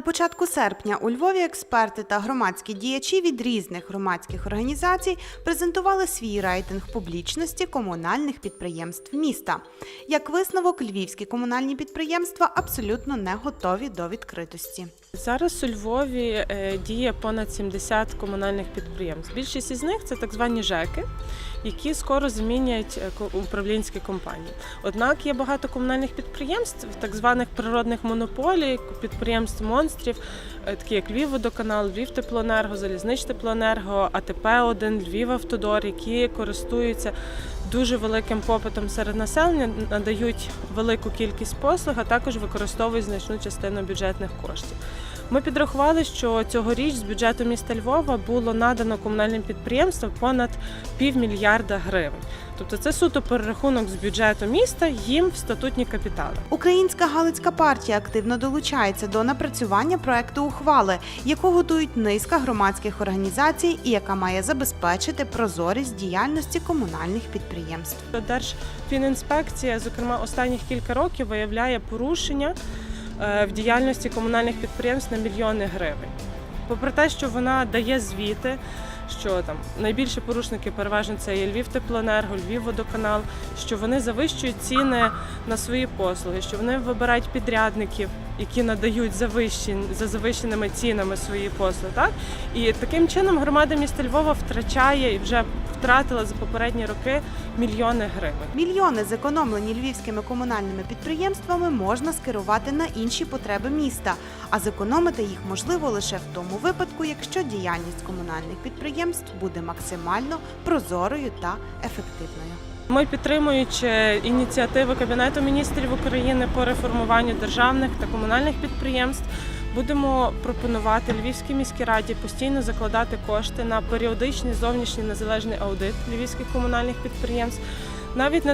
початку серпня у Львові експерти та громадські діячі від різних громадських організацій презентували свій рейтинг публічності комунальних підприємств міста. Як висновок, львівські комунальні підприємства абсолютно не готові до відкритості. Зараз у Львові е, діє понад 70 комунальних підприємств. Більшість із них це так звані ЖЕКи, які скоро змінять е, управлінські компанії. Однак є багато комунальних підприємств, так званих природних монополій, підприємств монстрів, е, такі як Львівводоканал, Львівтеплоенерго, Залізничтеплоенерго, АТП-1, Львівавтодор, які користуються дуже великим попитом серед населення, надають велику кількість послуг, а також використовують значну частину бюджетних коштів. Ми підрахували, що цьогоріч з бюджету міста Львова було надано комунальним підприємствам понад півмільярда гривень. Тобто це суто перерахунок з бюджету міста їм в статутні капітали. Українська Галицька партія активно долучається до напрацювання проекту ухвали, яку готують низка громадських організацій і яка має забезпечити прозорість діяльності комунальних підприємств. Держфінінспекція, зокрема, останніх кілька років виявляє порушення е, в діяльності комунальних підприємств на мільйони гривень. Попри те, що вона дає звіти, що там найбільші порушники переважно це є Львів Теплоенерго, Львів водоканал, що вони завищують ціни на свої послуги, що вони вибирають підрядників, які надають завищен, за завищеними цінами свої послуги. Так? І таким чином громада міста Львова втрачає і вже втратила за попередні роки мільйони гривень. Мільйони, зекономлені львівськими комунальними підприємствами, можна скерувати на інші потреби міста, а зекономити їх можливо лише в тому випадку, якщо діяльність комунальних підприємств буде максимально прозорою та ефективною. Ми підтримуючи ініціативи Кабінету міністрів України по реформуванню державних та комунальних підприємств. Будемо пропонувати Львівській міській раді постійно закладати кошти на періодичний зовнішній незалежний аудит львівських комунальних підприємств, навіть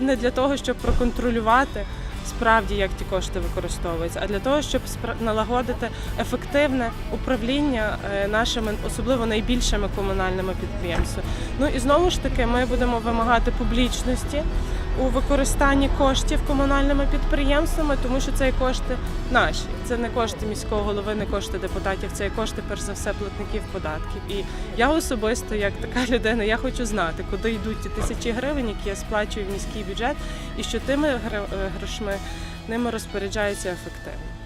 не для- того, щоб проконтролювати справді, як ті кошти використовуються, а для того, щоб налагодити ефективне управління е, нашими, особливо найбільшими комунальними підприємствами. Ну і знову ж таки, ми будемо вимагати публічності у використанні коштів комунальними підприємствами, тому що це є кошти наші. Це не кошти міського голови, не кошти депутатів, це кошти, перш за все, платників податків. І я особисто, як така людина, я хочу знати, куди йдуть ті тисячі гривень, які я сплачую в міський бюджет, і що тими грошми ними розпоряджаються ефективно.